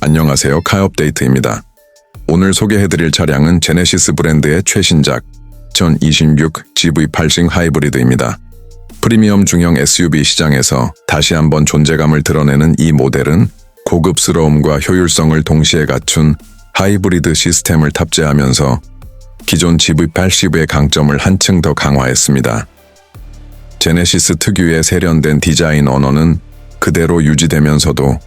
안녕하세요. 카업데이트입니다. 오늘 소개해드릴 차량은 제네시스 브랜드의 최신작 2026 GV8식 하이브리드입니다. 프리미엄 중형 SUV 시장에서 다시 한번 존재감을 드러내는 이 모델은 고급스러움과 효율성을 동시에 갖춘 하이브리드 시스템을 탑재하면서 기존 GV80의 강점을 한층 더 강화했습니다. 제네시스 특유의 세련된 디자인 언어는 그대로 유지되면서도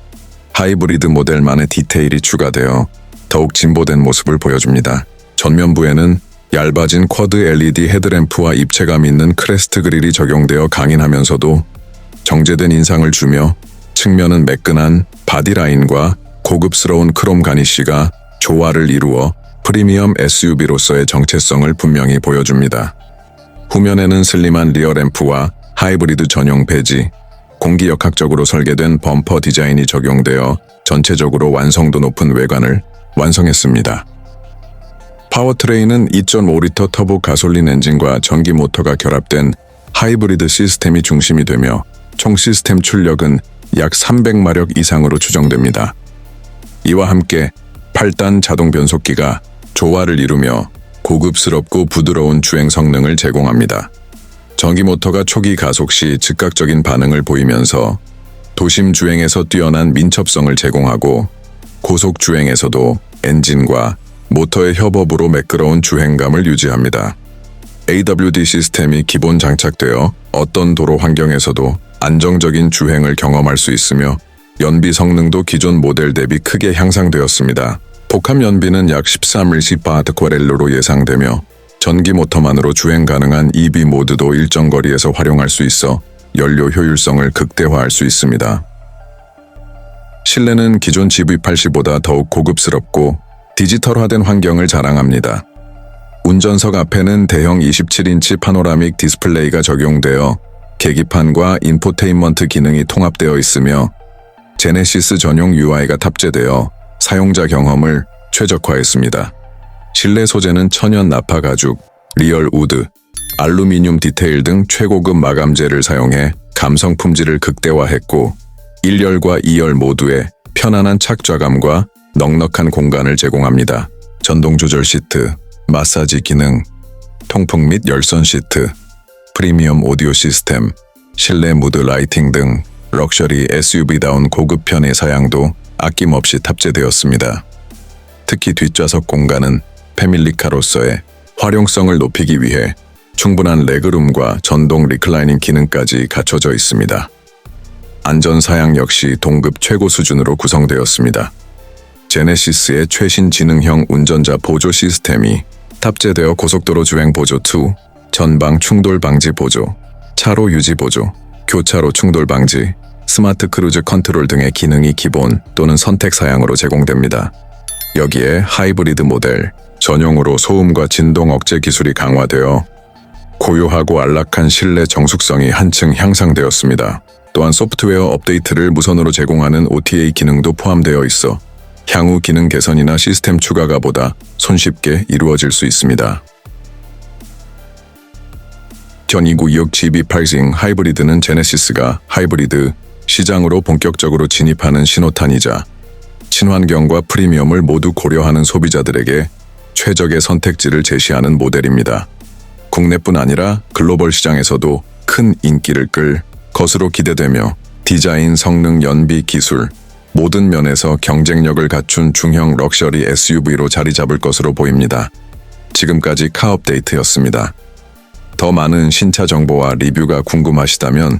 하이브리드 모델만의 디테일이 추가되어 더욱 진보된 모습을 보여줍니다. 전면부에는 얇아진 쿼드 LED 헤드램프와 입체감 있는 크레스트 그릴이 적용되어 강인하면서도 정제된 인상을 주며 측면은 매끈한 바디라인과 고급스러운 크롬 가니쉬가 조화를 이루어 프리미엄 SUV로서의 정체성을 분명히 보여줍니다. 후면에는 슬림한 리어 램프와 하이브리드 전용 배지, 공기역학적으로 설계된 범퍼 디자인이 적용되어 전체적으로 완성도 높은 외관을 완성했습니다. 파워트레인은 2.5리터 터보 가솔린 엔진과 전기 모터가 결합된 하이브리드 시스템이 중심이 되며 총 시스템 출력은 약 300마력 이상으로 추정됩니다. 이와 함께 8단 자동 변속기가 조화를 이루며 고급스럽고 부드러운 주행 성능을 제공합니다. 전기 모터가 초기 가속 시 즉각적인 반응을 보이면서 도심 주행에서 뛰어난 민첩성을 제공하고 고속 주행에서도 엔진과 모터의 협업으로 매끄러운 주행감을 유지합니다. AWD 시스템이 기본 장착되어 어떤 도로 환경에서도 안정적인 주행을 경험할 수 있으며 연비 성능도 기존 모델 대비 크게 향상되었습니다. 복합 연비는 약 13일시 바트코렐로로 예상되며 전기 모터만으로 주행 가능한 EV 모드도 일정 거리에서 활용할 수 있어 연료 효율성을 극대화할 수 있습니다. 실내는 기존 GV80보다 더욱 고급스럽고 디지털화된 환경을 자랑합니다. 운전석 앞에는 대형 27인치 파노라믹 디스플레이가 적용되어 계기판과 인포테인먼트 기능이 통합되어 있으며 제네시스 전용 UI가 탑재되어 사용자 경험을 최적화했습니다. 실내 소재는 천연 나파 가죽, 리얼 우드, 알루미늄 디테일 등 최고급 마감재를 사용해 감성 품질을 극대화했고 1열과 2열 모두에 편안한 착좌감과 넉넉한 공간을 제공합니다. 전동 조절 시트, 마사지 기능, 통풍 및 열선 시트, 프리미엄 오디오 시스템, 실내 무드 라이팅 등 럭셔리 SUV다운 고급 편의 사양도 아낌없이 탑재되었습니다. 특히 뒷좌석 공간은 패밀리카로서의 활용성을 높이기 위해 충분한 레그룸과 전동 리클라이닝 기능까지 갖춰져 있습니다. 안전 사양 역시 동급 최고 수준으로 구성되었습니다. 제네시스의 최신 지능형 운전자 보조 시스템이 탑재되어 고속도로 주행 보조 2, 전방 충돌 방지 보조, 차로 유지 보조, 교차로 충돌 방지, 스마트 크루즈 컨트롤 등의 기능이 기본 또는 선택 사양으로 제공됩니다. 여기에 하이브리드 모델, 전용으로 소음과 진동 억제 기술이 강화되어 고요하고 안락한 실내 정숙성이 한층 향상되었습니다. 또한 소프트웨어 업데이트를 무선으로 제공하는 OTA 기능도 포함되어 있어 향후 기능 개선이나 시스템 추가가 보다 손쉽게 이루어질 수 있습니다. 2029 GB 프라이싱 하이브리드는 제네시스가 하이브리드 시장으로 본격적으로 진입하는 신호탄이자 친환경과 프리미엄을 모두 고려하는 소비자들에게 최적의 선택지를 제시하는 모델입니다. 국내뿐 아니라 글로벌 시장에서도 큰 인기를 끌 것으로 기대되며 디자인, 성능, 연비, 기술 모든 면에서 경쟁력을 갖춘 중형 럭셔리 SUV로 자리 잡을 것으로 보입니다. 지금까지 카업데이트였습니다. 더 많은 신차 정보와 리뷰가 궁금하시다면